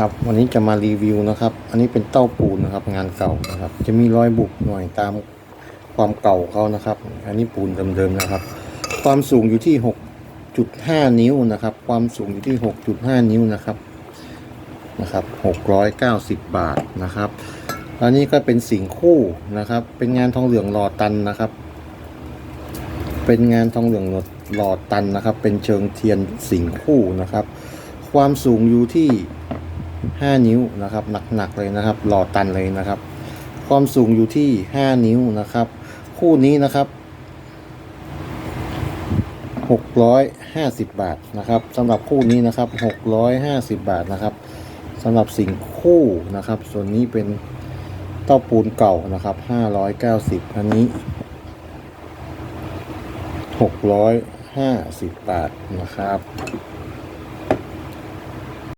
ครับวันนี้จะมารีวิวนะครับ อันนี้เป็นเต้าปูนนะครับ งานเก่านะครับ จะมีรอยบุบหน่อยตามความเก่าเขานะครับ อันนี้ปูนเดิมๆนะครับ ความสูงอยู่ที่ 6.5 นิ้วนะครับ ความสูงอยู่ที่ 6.5 นิ้วนะครับนะครับ690 บาทนะครับอันนี้ก็เป็นสิ่งคู่นะครับ เป็นงานทองเหลืองหล่อตันนะครับ เป็นงานทองเหลืองหล่อตันนะครับ เป็นเชิงเทียนสิ่งคู่นะครับ ความสูงอยู่ที่ 5 นิ้วนะครับหนักๆเลยนะครับ หล่อตันเลยนะครับ ความสูงอยู่ที่ 5 นิ้วนะครับ คู่นี้นะครับ 650 บาทนะครับสำหรับคู่นี้นะครับ 650 บาทนะครับสำหรับสิ่งคู่นะครับ ส่วนนี้เป็นเต้าปูนเก่านะครับ 590 อันนี้ 650 บาทนะครับ